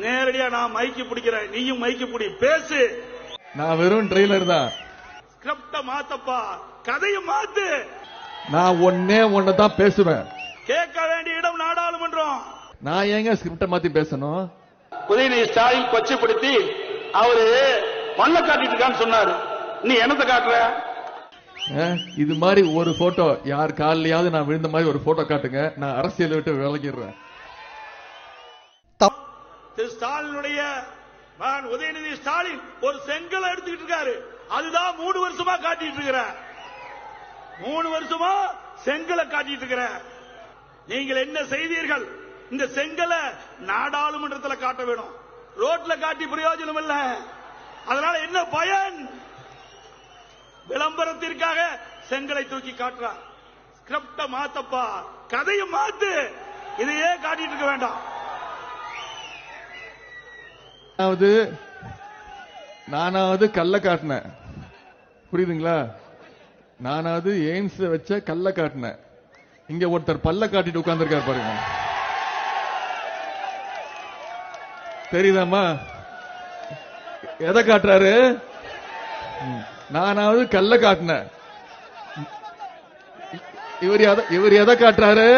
நேரடியா நான் மைக்கு பிடிக்கிறேன். நீயும் மைக்கு பிடி. பேசு. நான் வெறும் ட்ரெய்லர் தான். ஸ்கிரிப்ட மாத்தப்பா. கதையை மாத்து. நான் ஒன்னே ஒன்னு தான் பேசுவேன். கேட்க வேண்டிய இடம் நாடாளுமன்றம். நான் ஏங்க ஸ்கிரிப்ட மாத்தி பேசணும்? உதயநிதி ஸ்டாலின் கொச்சைப்படுத்தி அவரு மண்ணை காட்டிட்டு இருக்கான்னு சொன்னாரு. நீ என்னத்தை காட்டுற? இது மாதிரி ஒரு போட்டோ யார் காலையாவது நான் விழுந்த மாதிரி ஒரு போட்டோ காட்டுங்க. நான் அரசியலை விட்டு விலகிடுறேன். திரு ஸ்டாலினுடைய மகன் உதயநிதி ஸ்டாலின் ஒரு செங்கலை எடுத்துக்கிட்டு இருக்காரு. அதுதான் மூணு வருஷமா காட்டிட்டு இருக்கிற. மூணு வருஷமா செங்கலை காட்டிட்டு இருக்கிற. நீங்கள் என்ன செய்தீர்கள்? இந்த செங்கலை நாடாளுமன்றத்தில் காட்ட வேணும். ரோட்ல காட்டி பிரயோஜனம் இல்ல. அதனால என்ன பயன்? விளம்பரத்திற்காக செங்கலை தூக்கி காட்டுறார். ஸ்கிரிப்ட மாத்தப்பா. கதையை மாத்து. இதையே காட்டிட்டு இருக்க வேண்டாம். நானாவது நானாவது கல்ல காட்டினேன். புரியுதுங்களா? நானாவது எய்ம்ஸ் வச்ச கல்ல காட்டினேன். இங்க ஒருத்தர் பல்ல காட்டிட்டு உட்கார்ந்திருக்காரு பாருங்க. தெரியுதாமா எதை காட்டுறாரு? நானாவது கல்ல காட்டினேன். இவர் இவர் எதை காட்டுறாரு?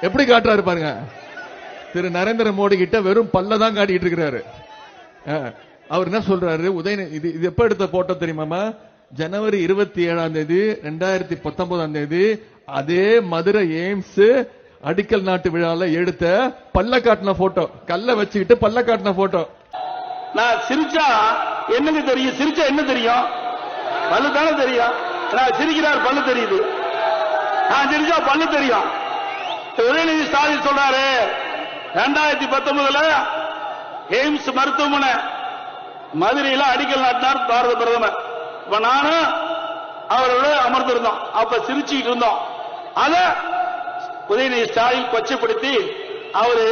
எப்படி காட்டுறாரு பாருங்க. திரு நரேந்திர மோடி கிட்ட வெறும் பல்ல தான் காட்டிட்டு இருக்கிறாரு. அவர் என்ன சொல்றாரு? உதயநிதி இது இது எப்ப எடுத்த போட்டோ தெரியுமாமா ஜனவரி இருபத்தி ஏழாம் தேதி ரெண்டாயிரத்தி பத்தொன்பதாம் தேதி அதே மதுரை எய்ம்ஸ் அடிக்கல் நாட்டு விழால எடுத்த பல்ல காட்டின போட்டோ கல்ல வச்சுக்கிட்டு பல்ல காட்டின போட்டோ நான் சிரிச்சா என்னங்க தெரியும்? சிரிச்சா என்ன தெரியும்? பல்லு தானே தெரியும்? நான் சிரிக்கிறார் பல்லு தெரியுது. நான் சிரிச்சா பல்லு தெரியும். உதயநிதி ஸ்டாலின் சொல்றாரு ரெண்டாயிரத்தி பத்தொன்பதுல எய்ம்ஸ் மருத்துவமனை மதுரையில அடிக்கல் நாட்டினார் பாரத பிரதமர். இப்ப நானும் அவரோட அமர்ந்திருந்தோம். அப்ப சிரிச்சுக்கிட்டு இருந்தோம். அத உதயநிதி ஸ்டாலின் கொச்சைப்படுத்தி அவரு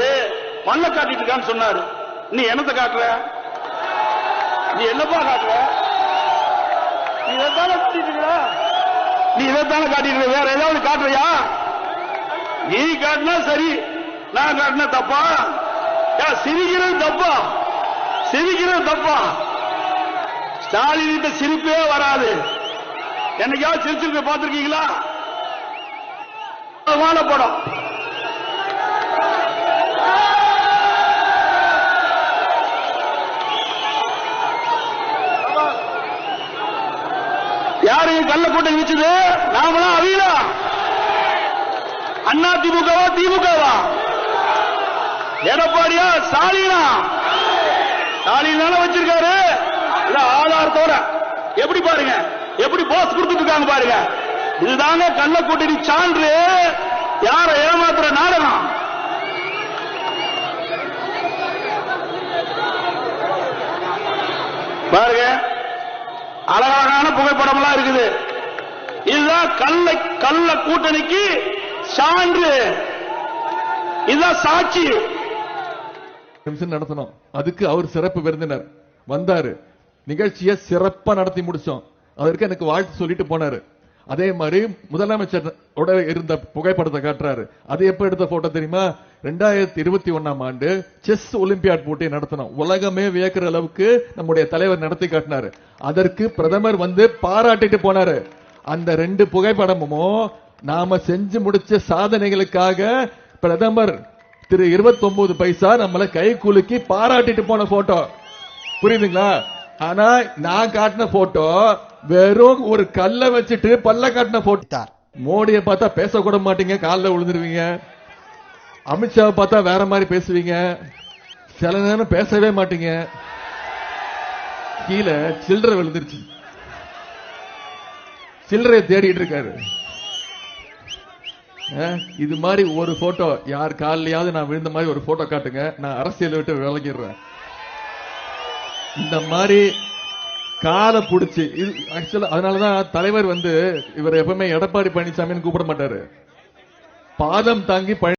மண்ணை காட்டிட்டு இருக்கான்னு சொன்னாரு. நீ என்னத்தை காட்டுற? நீ என்னப்பா காட்டுற? நீ இதைத்தானே காட்டிட்டு இருக்கிற நீ இதைத்தானே காட்டிட்டு இருக்க? வேற ஏதாவது காட்டுறியா? நீ காட்டினா சரி. நான் காட்டின தப்பா? சிரிக்கிறது தப்பா? சிரிக்கிறது தப்பா? ஸ்டாலின் கிட்ட சிரிப்பே வராது. என்னைக்காவது சிரிச்சிருக்க பார்த்திருக்கீங்களா? பிரமாத படம். யாரு கள்ள கூட்டம் வச்சது நாமளா அவியலா? அண்ணா திமுகவா திமுகவா? எடப்பாடியா ஸ்டாலினா? ஸ்டாலின் தானே வச்சிருக்காரு. இல்ல ஆதாரத்தோட. எப்படி பாருங்க? எப்படி போஸ் கொடுத்துட்டு இருக்காங்க பாருங்க. இதுதாங்க கள்ள கூட்டணி சான்று. யார ஏமாத்துற நாடகம்? பாருங்க. அழகழகான புகைப்படம்லாம் இருக்குது. இதுதான் கள்ள கள்ள கூட்டணிக்கு சான்று. இதுதான் சாட்சி. நிமிஷம் நடத்தணும். அதுக்கு அவர் சிறப்பு விருந்தினர். வந்தாரு. நிகழ்ச்சியை சிறப்பா நடத்தி முடிச்சோம். அதற்கு எனக்கு வாழ்த்து சொல்லிட்டு போனாரு. அதே மாதிரி முதலமைச்சர் ஓட இருந்த புகைப்படத்தை காட்டுறாரு. அது எப்ப எடுத்த போட்டோ தெரியுமா? ரெண்டாயிரத்தி இருபத்தி ஒன்னாம் ஆண்டு செஸ் ஒலிம்பியாட் போட்டி நடத்தணும். உலகமே வியக்கிற அளவுக்கு நம்முடைய தலைவர் நடத்தி காட்டினாரு. அதற்கு பிரதமர் வந்து பாராட்டிட்டு போனாரு. அந்த ரெண்டு புகைப்படமும் நாம செஞ்சு முடிச்ச சாதனைகளுக்காக பிரதமர் திரு 29 பைசா நம்மள கை குலுக்கி பாராட்டிட்டு போன போட்டோ புரியுதுங்களா? ஆனா நான் காட்டின போட்டோ வெறும் ஒரு கல்ல வச்சுட்டு பல்ல காட்டின போட்டோ தெரிவித்தார் மோடியை பார்த்தா பேசக்கூட மாட்டீங்க காலில் விழுந்துருவீங்க. அமித்ஷாவை பார்த்தா வேற மாதிரி பேசுவீங்க. சில நேரம் பேசவே மாட்டீங்க. கீழே சில்லறை விழுந்துருச்சு. சில்லறையை தேடிட்டு இருக்காரு. இது மாதிரி ஒரு போட்டோ யார் காலையாவது நான் விழுந்த மாதிரி ஒரு போட்டோ காட்டுங்க. நான் அரசியல் விட்டு விலகிடுறேன். இந்த மாதிரி காலை புடிச்சு இது ஆக்சுவலா அதனாலதான் தலைவர் வந்து இவர் எப்பவுமே எடப்பாடி பழனிசாமின்னு கூப்பிட மாட்டாரு. பாதம் தாங்கி பழனி